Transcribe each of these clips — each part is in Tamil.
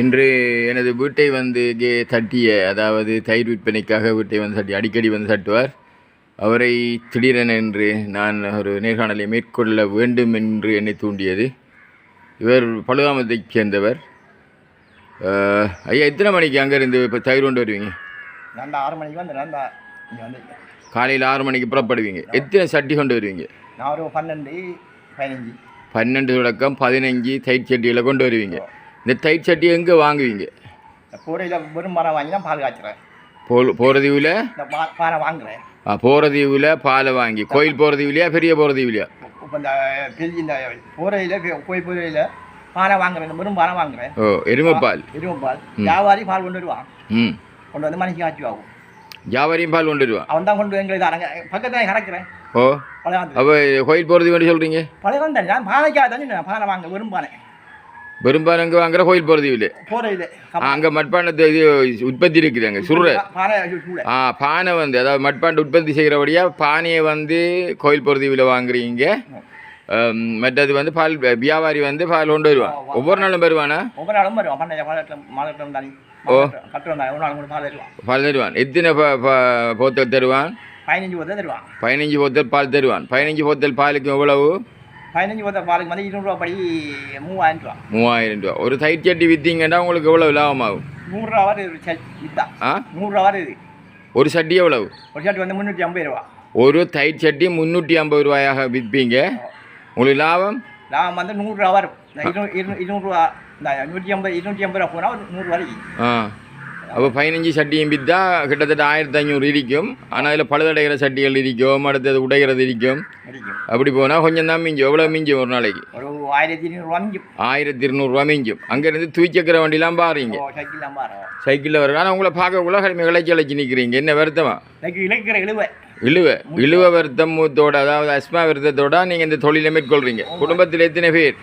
இன்று எனது வீட்டை வந்து இங்கே தட்டிய அதாவது தயிர் விற்பனைக்காக வீட்டை வந்து தட்டி அடிக்கடி வந்து தட்டுவார். அவரை திடீரென என்று நான் ஒரு நேர்காணலை மேற்கொள்ள வேண்டும் என்று என்னை தூண்டியது. இவர் பழுகாமத்தைச் சேர்ந்தவர். ஐயா எத்தனை மணிக்கு அங்கேருந்து இப்போ தயிர் கொண்டு வருவீங்க? நான் ஆறு மணிக்கு வந்து நான் வந்து. காலையில் ஆறு மணிக்கு புறப்படுவீங்க. எத்தனை சட்டி கொண்டு வருவீங்க? நான் ஒரு பன்னெண்டு பதினஞ்சு. பன்னெண்டு தொடக்கம் பதினஞ்சு தயிர் சட்டிகளை கொண்டு வருவீங்க. இந்த தயிர் சட்டி எங்கே வாங்குவீங்க? கூரையில் வெறும் மரம் வாங்கி தான் பால் காய்ச்சுறேன். போ போகிறதீவில் இந்த பா பானை வாங்குறேன். போகிறதீவில் பாலை வாங்கி. கோயில் போகிறதீவிலையா பெரிய போகிறதீவிலையா இப்போ இந்த பெரிய இந்த கூரையில் கோயில் கூரையில் பானை வாங்குறேன். வெறும் பானை வாங்குறேன். ஓ எருமைப்பால் எருமை பால். வியாபாரி பால் கொண்டு வருவான். ம். கொண்டு வந்து மணிக்கு காய்ச்சி ஆகும் ஜாவரியும் பால் கொண்டு வருவான்? அவன் தான் கொண்டு எங்களுக்கு தரங்க. பக்கத்தில் கறக்கிறேன் ஓ. அப்போ கோயில் போகிறது வேண்டி சொல்கிறீங்க பழைய வந்து நான் பானைக்காக தானே பானை வாங்க வெறும் பானை பெரும்பாலும் அங்கே வாங்குற கோயில் போகிறதீவில் கூரையில் அங்கே மட்பாண்டத்தை இது உற்பத்தி இருக்குது அங்கே சூட ஆ பானை வந்து அதாவது மட்பாண்டை உற்பத்தி செய்கிறபடியா பானையை வந்து கோயில் போகிறதீவில் வாங்குறீங்க. மற்றது வந்து பால் வியாபாரி வந்து பால் கொண்டு வருவான். ஒவ்வொரு நாளும் வருவானா? ஒவ்வொரு நாளும் வருவான். ஓ. பால் தருவான். எத்தனை போத்தல் தருவான்? பதினஞ்சு போத்தல் தருவான். பதினஞ்சு போத்தல் பால் தருவான். பதினஞ்சு போத்தல் பாலுக்கு எவ்வளவு? பதினஞ்சு போத்தல் பாலுக்கு வந்து இருநூறுவா படி மூவாயிரம் ரூபா. மூவாயிரம் ரூபா. ஒரு தயிர் சட்டி விற்றீங்கன்னா உங்களுக்கு எவ்வளவு லாபமாகும்? நூறுரூவா வரை ஒரு சட் இதுதான் ஆ? நூறுரூவா வரை இது ஒரு சட்டி எவ்வளவு? ஒரு ஷர்ட் வந்து முந்நூற்றி ஐம்பது ரூபா. ஒரு தயிர் சட்டி முந்நூற்றி ஐம்பது ரூபாயாக விற்பீங்க. உங்களுக்கு லாபம்? நான் வந்து நூறுரூவா வரும். இருநூறுவா இந்த நூற்றி ஐம்பது இருநூற்றி ஐம்பது ரூபா போனால் ஒரு நூறு வரைக்கும் ஆ. அப்போ பதினஞ்சு சட்டியும் விற்றா கிட்டத்தட்ட ஆயிரத்தி ஐநூறு இருக்கும் ஆனால் அதில் பழுதடைகிற சட்டிகள் இருக்கும் அடுத்தது உடைகிறது இருக்கும் அப்படி போனால் கொஞ்சம் தான் மிஞ்சும். எவ்வளோ மிஞ்சும் ஒரு நாளைக்கு? ஆயிரத்தி இருநூறுவா மிஞ்சும். அங்கேருந்து தூய்ச்சக்கர வண்டிலாம் பாருங்க. சைக்கிளில் வரும் ஆனால் உங்களை பார்க்கக்குள்ள கடுமை இழைச்சி இழைச்சி நிற்கிறீங்க என்ன வருத்தமா? இழுவை. இழுவ. வருத்தம் மூத்தோட அதாவது அஸ்மா வருத்தத்தோட நீங்கள் இந்த தொழிலை மேற்கொள்றீங்க. குடும்பத்தில் எத்தனை பேர்?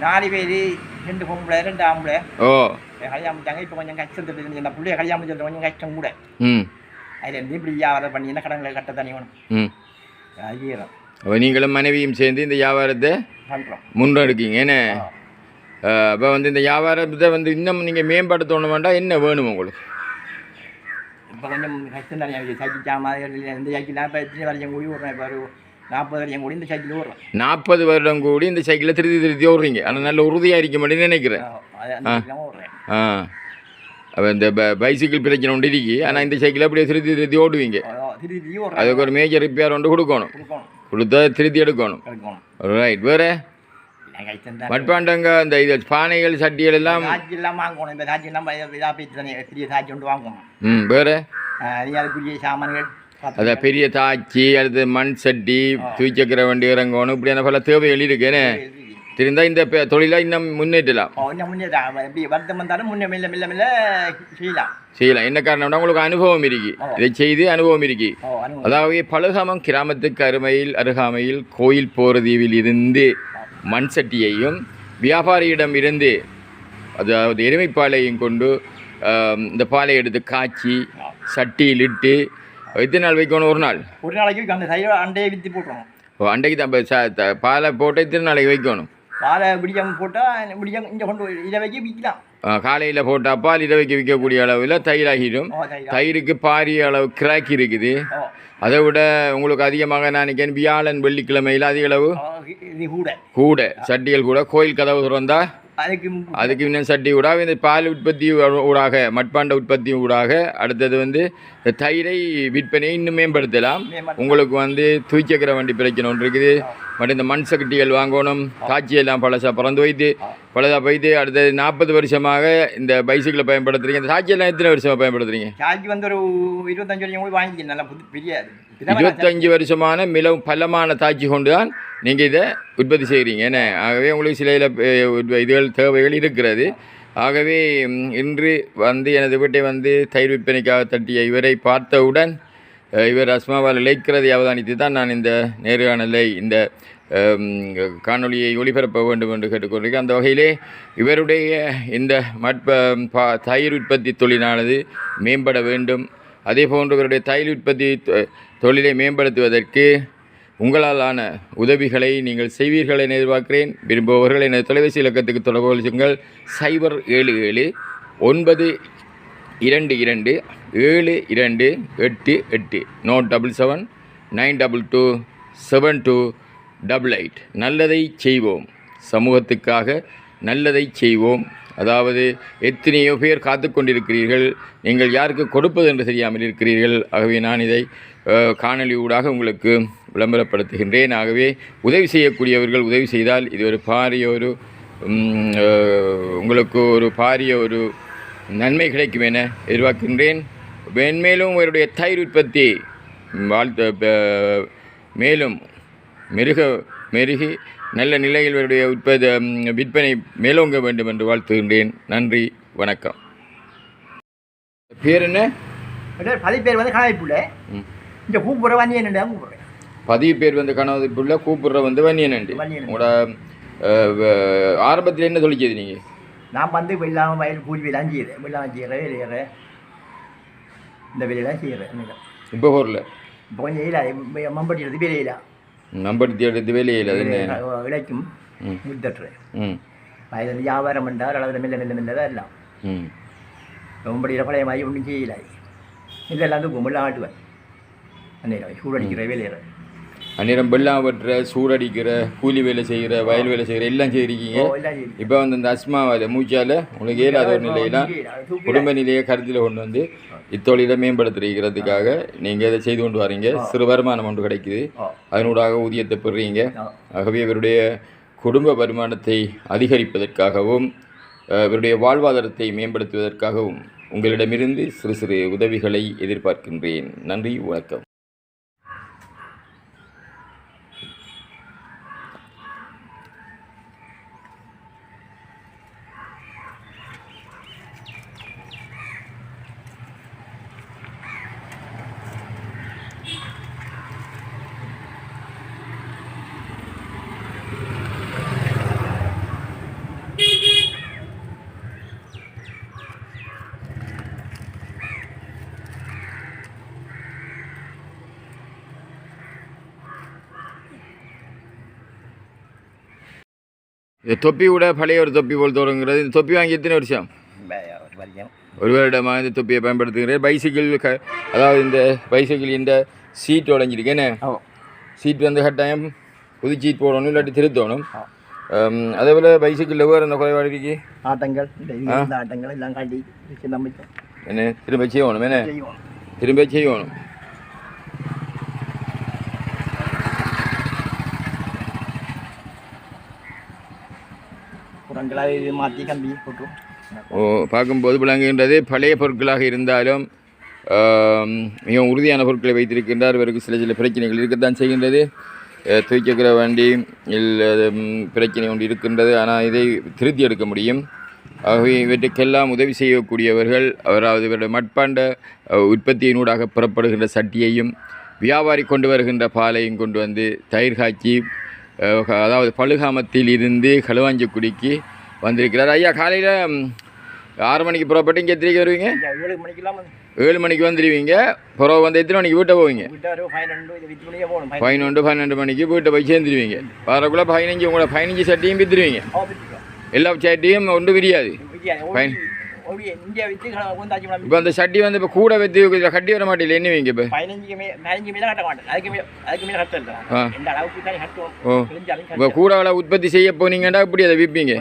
நாலு பேர் ரெண்டு பொம்பளை ரெண்டு ஆம்பளை. ஓ. கல்யாணம் முடிச்சாங்க இப்போ கொஞ்சம் கஷ்டத்துட்டு இருந்து இந்த பிள்ளைய கல்யாணம் முடிச்சது கொஞ்சம் கஷ்டம் கூட அதில் இருந்து இப்படி வியாபாரம் பண்ணி என்ன கடன்களை கட்ட தனி வேணும் ம் ஐயாயிரம் அப்போ நீங்களும் மனைவியும் சேர்ந்து இந்த வியாபாரத்தை பண்ணுறோம் முன்னெடுக்கீங்க என்ன அப்போ வந்து இந்த வியாபாரத்தை வந்து இன்னும் நீங்கள் மேம்படுத்தணும் வேண்டாம் என்ன வேணும் உங்களுக்கு இப்போ கொஞ்சம் கஷ்டம் தானே சைக்கிள் சாமான் இந்த சைக்கிள்லாம் இப்போ எத்தனை வரைக்கும் கூடி விட்றேன் இப்போ நாற்பது வரைக்கும் கூடி இந்த சைக்கிள் விட்றேன் நாற்பது வருடம் கூடி இந்த சைக்கிளை திருத்தி திருத்தி ஓடுறீங்க. ஆனால் நல்ல உறுதியாக இருக்க மாட்டேன்னு நினைக்கிறேன். ஆ அப்போ இந்த பைசிக்கிள் பிரச்சனை ஒன்று இருக்கு. ஆனால் இந்த சைக்கிளை அப்படியே திருத்தி திருத்தி ஓடுவீங்க. அதுக்கு ஒரு மேஜர் ரிப்பேர் ஒன்று கொடுக்கணும். கொடுத்தா திருத்தி எடுக்கணும். ரைட் வேறு? மட்பாண்டங்க இந்த இது பானைகள் சட்டிகள் எல்லாம் சாட்சி எல்லாம் வாங்கணும். இந்த சாட்சி எல்லாம் இதாக போயிட்டு தானே பெரிய சாட்சி ஒன்று வாங்கணும். ம் வேறு? அதுக்குரிய சாமான்கள். அதான் பெரிய தாச்சி அடுத்து மண் சட்டி தூய்ச்சக்கர வண்டி இறங்கணும். இப்படியான பல தேவைகள் இருக்குன்னு தெரிந்தா இந்த பெ- தொழிலை இன்னும் முன்னேற்றலாம். செய்யலாம். என்ன காரணம்னா உங்களுக்கு அனுபவம் இருக்கு. இதை செய்து அனுபவம் இருக்கு. அதாவது பழுகாமம் கிராமத்துக்கு அருமையில் அருகாமையில் கோயில் போகிறதீவில் இருந்து மண் சட்டியையும் வியாபாரியிடம் இருந்து அதாவது எருமைப்பாலையும் கொண்டு இந்த பாலை எடுத்து காய்ச்சி சட்டியில் இட்டு எத்தனை நாள் வைக்கணும்? ஒரு நாள். ஒரு நாளைக்கு அந்த சைடு அண்டையை விற்று போட்டுருவோம் ஓ, அன்றைக்கு தான் பாலை போட்டு எத்தனை நாளைக்கு வைக்கணும்? பாலை பிடிக்காம போட்டால் பிடிக்காம இங்கே கொண்டு இதை வைக்க விற்கலாம். காலையில் போட்டால் பால் இரவைக்கு விற்கக்கூடிய அளவில் தயிராகிடும். தயிருக்கு பாரிய அளவு கிராக் இருக்குது. அதை விட உங்களுக்கு அதிகமாக நான் நினைக்கிறேன் வியாழன் வெள்ளிக்கிழமையில் அதிக அளவு கூட. கூட சட்டிகள் கூட. கோயில் கதவு திறந்தா அதுக்கு அதுக்கு இன்னும் சட்டி ஊடாக இந்த பால் உற்பத்தி ஊடாக மட்பாண்ட உற்பத்தி ஊடாக அடுத்தது வந்து தயிரை விற்பனையை இன்னும் மேம்படுத்தலாம். உங்களுக்கு வந்து தூய்ச்சக்கர வண்டி பிரச்சனை ஒன்று இருக்குது. மற்றும் இந்த மண் சக்கட்டிகள் வாங்கணும் காட்சி எல்லாம் பழசா பிறந்து வைத்து பழசா போய்த்து அடுத்தது நாற்பது வருஷமாக இந்த பைசிக்கிளை பயன்படுத்துறீங்க. இந்த சாட்சி எல்லாம் எத்தனை வருஷமாக பயன்படுத்துறீங்க? சார்ஜ் வந்து ஒரு இருபத்தஞ்சு வரைக்கும் கூட வாங்கிக்க நல்லா புது பெரிய இருபத்தஞ்சு வருஷமான மிகவும் பலமான தாட்சி கொண்டு தான் நீங்கள் இதை உற்பத்தி செய்கிறீங்க என்ன? ஆகவே உங்களுக்கு சில இதுகள் தேவைகள் இருக்கிறது. ஆகவே இன்று வந்து எனது வீட்டை வந்து தயிர் விற்பனைக்காக தட்டிய இவரை பார்த்தவுடன் இவர் அஸ்மாவால் இழைக்கிறதை அவதானித்து தான் நான் இந்த நேர்காணலை இந்த காணொலியை காணொளியை ஒளிபரப்ப வேண்டும் என்று கேட்டுக்கொண்டிருக்கேன் அந்த வகையிலே இவருடைய இந்த மட்ப பா தயிர் உற்பத்தி தொழிலானது மேம்பட வேண்டும். அதே போன்று இவருடைய தயிர் உற்பத்தி தொ- தொழிலை மேம்படுத்துவதற்கு உங்களாலான உதவிகளை நீங்கள் செய்வீர்கள் என எதிர்பார்க்கிறேன். விரும்புபவர்கள் எனது தொலைபேசி இலக்கத்துக்கு தொடர்பு கொள்ளுங்கள். சைபர் ஏழு ஏழு ஒன்பது இரண்டு இரண்டு ஏழு இரண்டு எட்டு எட்டு. No double seven nine double two seven two double eight நல்லதை செய்வோம். சமூகத்துக்காக நல்லதை செய்வோம். அதாவது எத்தனையோ பேர் காத்து கொண்டிருக்கிறீர்கள். நீங்கள் யாருக்கு கொடுப்பது என்று தெரியாமல் இருக்கிறீர்கள். ஆகவே நான் இதை காணொலி ஊடாக உங்களுக்கு விளம்பரப்படுத்துகின்றேன். ஆகவே உதவி செய்யக்கூடியவர்கள் உதவி செய்தால் இது ஒரு பாரிய ஒரு உங்களுக்கு ஒரு பாரிய ஒரு நன்மை கிடைக்கும் என எதிர்பார்க்கின்றேன். மென்மேலும் உங்களுடைய தயிர் உற்பத்தி வாழ்த்து மேலும் மெருக மெருகி நல்ல நிலையில் இவருடைய உற்பத்தி விற்பனை மேலோங்க வேண்டும் என்று வாழ்த்துகின்றேன். நன்றி வணக்கம். பேர் என்ன? பதி பேர் வந்து கணாய்ப்புள்ள ம். இந்த கூப்பிட்ற வண்டி என்னடா கூப்பிட்றேன். பதிவு பேர் வந்து கனவுக்குள்ள கூப்பிடுற வந்து வன்னியனண்டி. உங்களோட ஆரம்பத்தில் என்ன தொழிச்சது நீங்கள் நான் வந்து வெள்ளாம வயல் கூலி வேலாம் செய்கிறேன் வெள்ளாம செய்கிறேன் வேலையிறேன் இந்த வேலையெல்லாம் செய்கிறேன் இப்போ போரில்? இப்போ கொஞ்சம் இல்லை மம்பட்டி எடுத்து வேலையில. நம்படுத்தி எடுத்து வேலையில் இழைக்கும் ம். அதில் வியாபாரம் பண்ணால் அளவில் மெல்ல மெல்ல மெல்ல தான் எல்லாம். ம். மம்பட்டியில் பழைய மாதிரி ஒன்றும் செய்யல. இதெல்லாம் வந்து கும்பலாம் ஆட்டுவேன் அந்த சூடடிக்கிற வேலையிறேன் அந்நேரம் வெள்ளம் வெட்டுற சூடடிக்கிற கூலி வேலை செய்கிற வயல் வேலை செய்கிற எல்லாம் செய்கிறீங்க. இப்போ வந்து இந்த அஸ்மாவால் மூச்சால் உங்களுக்கு ஏலாத ஒரு நிலையெல்லாம் குடும்ப நிலையை கருத்தில் கொண்டு வந்து இத்தொழிலை மேம்படுத்துறதுக்காக நீங்கள் இதை செய்து கொண்டு வரீங்க. சிறு வருமானம் ஒன்று கிடைக்குது. அதனூடாக ஊதியத்தை பெறுறீங்க. ஆகவே இவருடைய குடும்ப வருமானத்தை அதிகரிப்பதற்காகவும் இவருடைய வாழ்வாதாரத்தை மேம்படுத்துவதற்காகவும் உங்களிடமிருந்து சிறு சிறு உதவிகளை எதிர்பார்க்கின்றேன். நன்றி வணக்கம். இந்த தொப்பி கூட பழைய ஒரு தொப்பி போல் தொடங்குகிறது இந்த தொப்பி வாங்கி எத்தனை வருஷம்? ஒரு வருடமாக இந்த தொப்பியை பயன்படுத்துகிறேன். பைசிக்கிள் க அதாவது இந்த பைசைக்கிள் இந்த சீட் உடஞ்சிருக்கேன்னு சீட் வந்து கட்டாயம் புது சீட் போடணும் இல்லாட்டி திருத்தணும். அதே போல் பைசைக்கிளில் வேறு என்ன குறைபாடு இருக்கு? ஆட்டங்கள் இந்த இந்த ஆட்டங்கள் எல்லாம் காட்டி என்ன? திரும்ப செய்யணும் என்ன? திரும்ப செய்யணும். புறங்களாக இது மாற்றி கம்பி போட்டுரும் ஓ பார்க்கும்போது விளங்குகின்றது பழைய பொருட்களாக இருந்தாலும் மிகவும் உறுதியான பொருட்களை வைத்திருக்கின்றார். இவருக்கு சில சில பிரச்சனைகள் இருக்கத்தான் செய்கின்றது. தூக்கிக்கிற வண்டி இல்லை பிரச்சனை ஒன்று இருக்கின்றது. ஆனால் இதை திருத்தி எடுக்க முடியும். ஆகவே இவற்றுக்கெல்லாம் உதவி செய்யக்கூடியவர்கள் அவராவது இவருடைய மட்பாண்ட உற்பத்தியினூடாக புறப்படுகின்ற சட்டியையும் வியாபாரி கொண்டு வருகின்ற பாலையும் கொண்டு வந்து தயிர் காய்ச்சி அதாவது பழுகாமத்தில் இருந்து களுவாஞ்சிக்குடிக்கு வந்திருக்கிறார். ஐயா காலையில் ஆறு மணிக்கு புறப்பட்டு இங்கே எத்தனைக்கு வருவீங்க? ஏழு மணிக்கெல்லாம் ஏழு மணிக்கு வந்துடுவீங்க பிறகு வந்து எத்தனை மணிக்கு வீட்டை போவீங்க? பதினொன்று பன்னெண்டு மணிக்கு வீட்டை போய் சேர்ந்துருவீங்க. வரக்குள்ளே பதினஞ்சு உங்களோட பதினஞ்சு சட்டியும் விற்றுருவீங்க எல்லா சட்டியும் ஒன்றும் விரியாது வித்து இப்போ அந்த சட்டி வந்து இப்போ கூட விற்று கட்டி வர மாட்டேல என்ன வைங்க இப்போ? பதினஞ்சு கட்ட மாட்டேன். அதுக்கு அதுக்கு கட்ட அளவுக்கு தான் கட்டுவோம். இப்போ கூட விலை உற்பத்தி செய்ய போனீங்கன்னா இப்படி அதை விற்பீங்க?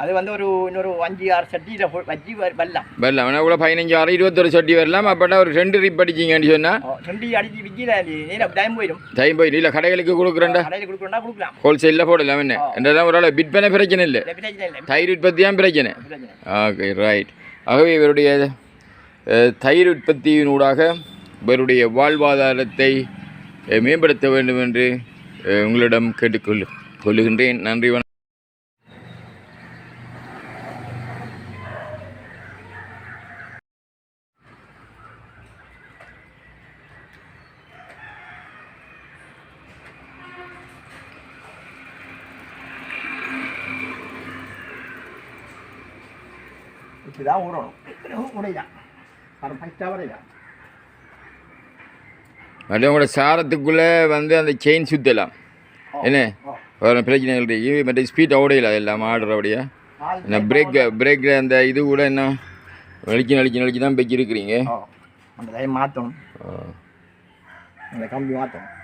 அது வந்து ஒரு இன்னொரு அஞ்சு ஆறு சட்டியில் வச்சு வரலாம் வரலாம் கூட பதினஞ்சு ஆறு இருபத்தொரு சட்டி வரலாம் அப்போட்டா ஒரு ரெண்டு ரிப் அடிச்சிங்கன்னு சொன்னால் ரெண்டு அடிச்சு நேரம் டைம் போயிடும். டைம் போயிட்டு இல்லை கடைகளுக்கு கொடுக்குறேன்டா. கடையில் கொடுக்கணும்னா கொடுக்கலாம். ஹோல்சேலில் போடலாம் என்ன? என்றதான் ஒரு ஆள் விற்பனை பிரச்சனை இல்லை. தயிர் உற்பத்தி தான் பிரச்சனை ஓகே ரைட் ஆகவே இவருடைய தயிர் உற்பத்தியினூடாக இவருடைய வாழ்வாதாரத்தை மேம்படுத்த வேண்டும் என்று உங்களிடம் கேட்டுக்கொள்ளு கொள்ளுகின்றேன். நன்றி இப்படி தான் உடையில அது ஃபஸ்ட்டாக வரையில மற்றவங்களோட சாரத்துக்குள்ளே வந்து அந்த செயின் சுற்றலாம் என்ன வேறு பிரச்சனைகள் இருக்கு மற்ற ஸ்பீட் ஓடையில எல்லாம் ஆடுறபடியா என்ன பிரேக் பிரேக் அந்த இது கூட என்ன நெளிச்சு நெளிச்சு நெளிச்சு தான் பெக்கி இருக்கிறீங்க அந்த மாற்றணும் அந்த கம்பி மாற்றணும்